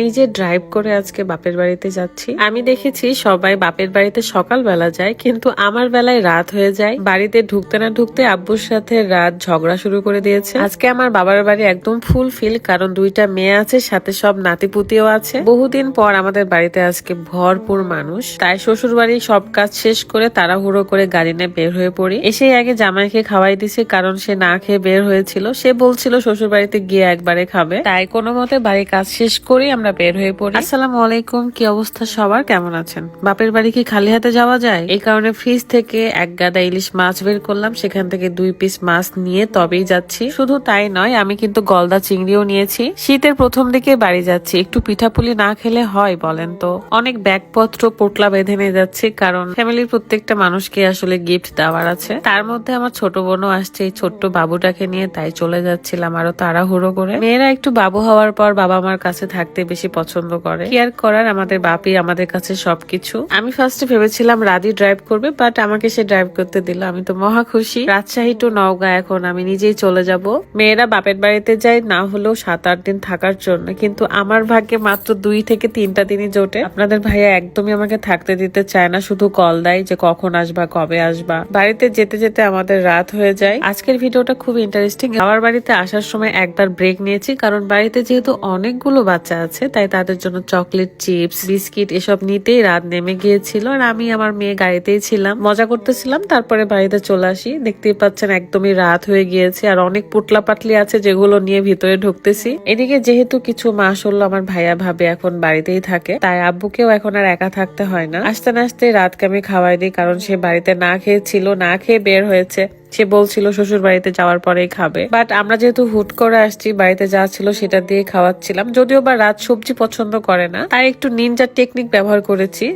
নিজে ড্রাইভ করে আজকে বাপের বাড়িতে যাচ্ছি। আমি দেখেছি সবাই বাপের বাড়িতে সকালবেলা যায়, কিন্তু আমার বেলায় রাত হয়ে যায়। বাড়িতে ঢুকতে না ঢুকতে আব্বুর সাথে রাত ঝগড়া শুরু করে দিয়েছে। আজকে আমার বাবার বাড়ি একদম ফুল ফিল কারণ দুইটা মেয়ে আছে, সাথে সব নাতিপুতিও আছে। বহুদিন পর আমাদের বাড়িতে আজকে ভরপুর মানুষ। তাই শ্বশুর বাড়ি সব কাজ শেষ করে তাড়াহুড়ো করে গাড়ি নিয়ে বের হয়ে পড়ি। এসে আগে জামাইকে খাওয়াই দিছে, কারণ সে না খেয়ে বের হয়েছিল। সে বলছিল শ্বশুর বাড়িতে গিয়ে একবারে খাবে। তাই কোনো মতে বাড়ির কাজ শেষ করেই আমরা বের হয়ে পড়ি। আসসালামু আলাইকুম, কি অবস্থা সবার? কেমন আছেন? বাপের বাড়ি কি খালি হাতে যাওয়া যায়? এই কারণে ফ্রিজ থেকে এক গাদা ইলিশ মাছ বের করলাম। সেখান থেকে দুই পিস মাছ নিয়ে তবেই যাচ্ছি। শুধু তাই নয়, আমি কিন্তু গলদা চিংড়িও নিয়েছি। শীতের প্রথম দিকে বাড়ি যাচ্ছি। একটু পিঠাপুলি না খেলে হয় বলেন তো। অনেক ব্যাগপত্র, পোটলা বেঁধে নিয়ে যাচ্ছি, কারণ ফ্যামিলির প্রত্যেকটা মানুষকে আসলে গিফট দেওয়ার আছে। তার মধ্যে আমার ছোট বোনও আসছে, এই ছোট্ট বাবুটাকে নিয়ে তাই চলে যাচ্ছিলাম আরও তাড়াহুড়ো করে। মেয়েরা একটু বাবু হওয়ার পর বাবা মার কাছে থাকতে বেশি পছন্দ করে। কেয়ার করার আমাদের বাপি আমাদের কাছে সবকিছু। আমি ফার্স্টে ভেবেছিলাম রাধি ড্রাইভ করবে বাট আমাকে সে ড্রাইভ করতে দিল। আমি তো মহা খুশি। রাজশাহী টু নওগাঁ এখন আমি নিজেই চলে যাব। মেয়েরা বাপের বাড়িতে যায়, না হলেও সাত আট দিন থাকার জন্য। কিন্তু আমার ভাগ্যে মাত্র দুই থেকে তিনটা দিনই জোটে। আপনাদের ভাইয়া একদমই আমাকে থাকতে দিতে চায় না, শুধু কল দেয় যে কখন আসবা, কবে আসবা। বাড়িতে যেতে যেতে আমাদের রাত হয়ে যায়। আজকের ভিডিওটা খুব ইন্টারেস্টিং আমার বাড়িতে আসার সময় একবার ব্রেক নিয়েছি, কারণ বাড়িতে যেহেতু অনেকগুলো বাচ্চা আছে তাই তাদের জন্য চকলেট, চিপস, বিস্কিট এসব নিতেই রাত নেমে গিয়েছিল। আর আমি আমার মেয়ে গাড়িতেই ছিলাম। মজা করতেছিলাম, তারপরে বাড়িতে চলে আসি। দেখতেই পাচ্ছেন একদমই রাত হয়ে গিয়েছে। আর অনেক পুটলা পাটলি আছে যেগুলো নিয়ে ভিতরে ঢুকতেছি। এদিকে যেহেতু কিছু মাস হলো আমার ভাইয়া ভাবে এখন বাড়িতেই থাকে, তাই আব্বুকেও এখন আর একা থাকতে হয় না। আস্তে আস্তে রাতকে আমি খাওয়াই দিই কারণ সে বাড়িতে না খেয়েছিল, না খেয়ে বের হয়েছে। সে বলছিল শ্বশুর বাড়িতে যাওয়ার পরেই খাবে। বাট আমরা যেহেতু হুট করে আসছি, বাড়িতে যা ছিল সেটা দিয়ে খাওয়াচ্ছিলাম। যদিও বা রাত সবজি পছন্দ করে না, তাই একটু নিনজার টেকনিক ব্যবহার করেছি।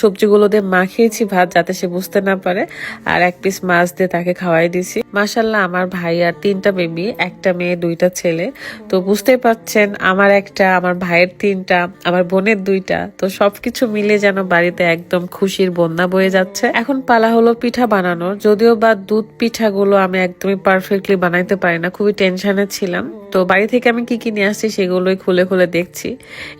সবজিগুলো দিয়ে মাখিয়েছি ভাত যাতে সে বুঝতে না পারে, আর এক পিস মাছ দিয়ে তাকে খাওয়াই দিছি মাসাল্লাহ আমার ভাই আর তিনটা বেবি একটা মেয়ে, দুইটা ছেলে। তো বুঝতেই পাচ্ছেন আমার একটা, আমার ভাইয়ের তিনটা, আমার বোনের দুইটা। তো সবকিছু মিলে যেন বাড়িতে একদম খুশির বন্যা বয়ে যাচ্ছে। এখন পালা হলো পিঠা বানানোর, যদিও বা দুধ পিঠাগুলো আমি একদমই পারফেক্টলি বানাইতে পারি না খুবই টেনশনে ছিলাম। তো বাড়ি থেকে আমি কি কি নিয়ে আসছি সেগুলোই খুলে খুলে দেখছি।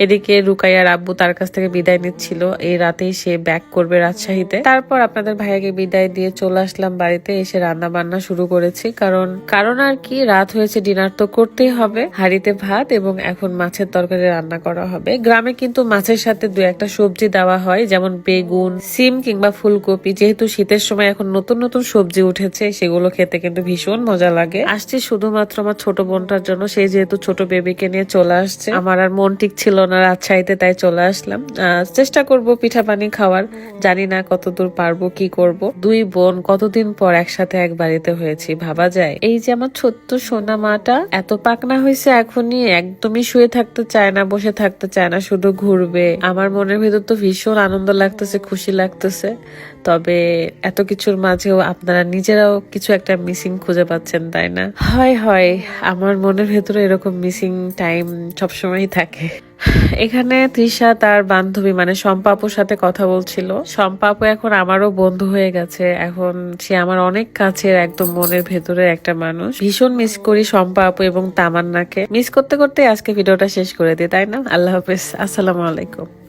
এদিকে রুকাইয়ার আব্বু তার কাছ থেকে বিদায় নিচ্ছিল। এই রাতেই সে ব্যাক করবে রাজশাহীতে। তারপর আপনাদের ভাইয়াকে বিদায় দিয়ে চলে আসলাম বাড়িতে, এসে রান্না বান্না শুরু করেছি। কারণ কারণ আর কি, রাত হয়েছে ডিনার তো করতেই হবে, হাঁড়িতে ভাত এবং এখন মাছের তরকারি রান্না করা হবে। গ্রামে কিন্তু মাছের সাথে দু একটা সবজি দেওয়া হয়, যেমন বেগুন, সিম কিংবা ফুলকপি। যেহেতু শীতের সময় এখন নতুন নতুন সবজি উঠেছে, সেগুলো খেতে কিন্তু ভীষণ মজা লাগে। আসছি শুধুমাত্র আমার ছোট বোনটার জন্য সে যেহেতু ছোট বেবিকে নিয়ে চলে আসছে, আমার আর মন ঠিক ছিল না রাজশাহীতে, তাই চলে আসলাম। চেষ্টা করব পিঠা পানি খাওয়ার, জানি না কতদূর পারব, কি করব। দুই বোন কতদিন পর একসাথে এক বাড়িতে হয়েছি, ভাবা যায়। এই যে আমার ছোট্ট সোনা মাটা, এত পাকনা হয়েছে এখনই, একদমই শুয়ে থাকতে চায় না, বসে থাকতে চায় না, শুধু ঘুরবে। আমার মনের ভিতর তো ভীষণ আনন্দ লাগতেছে, খুশি লাগতেছে। তবে এত কিছুর মাঝেও আপনারা নিজেরাও কিছু একটা মিসিং খুঁজে পাচ্ছেন, তাই না? হয় হয়, আমার মনের ভেতরে এরকম মিসিং টাইম সবসময়ই থাকে। এখানে তৃষা তার বান্ধবী মানে সম্পাপুর সাথে কথা বলছিল। সম্পাপু এখন আমারও বন্ধু হয়ে গেছে। এখন সে আমার অনেক কাছের, একদম মনের ভেতরে একটা মানুষ। ভীষণ মিস করি সম্পাপু এবং তামান্নাকে। মিস করতে করতে আজকে ভিডিওটা শেষ করে দিই, তাই না? আল্লাহ হাফেজ। আসসালামু আলাইকুম।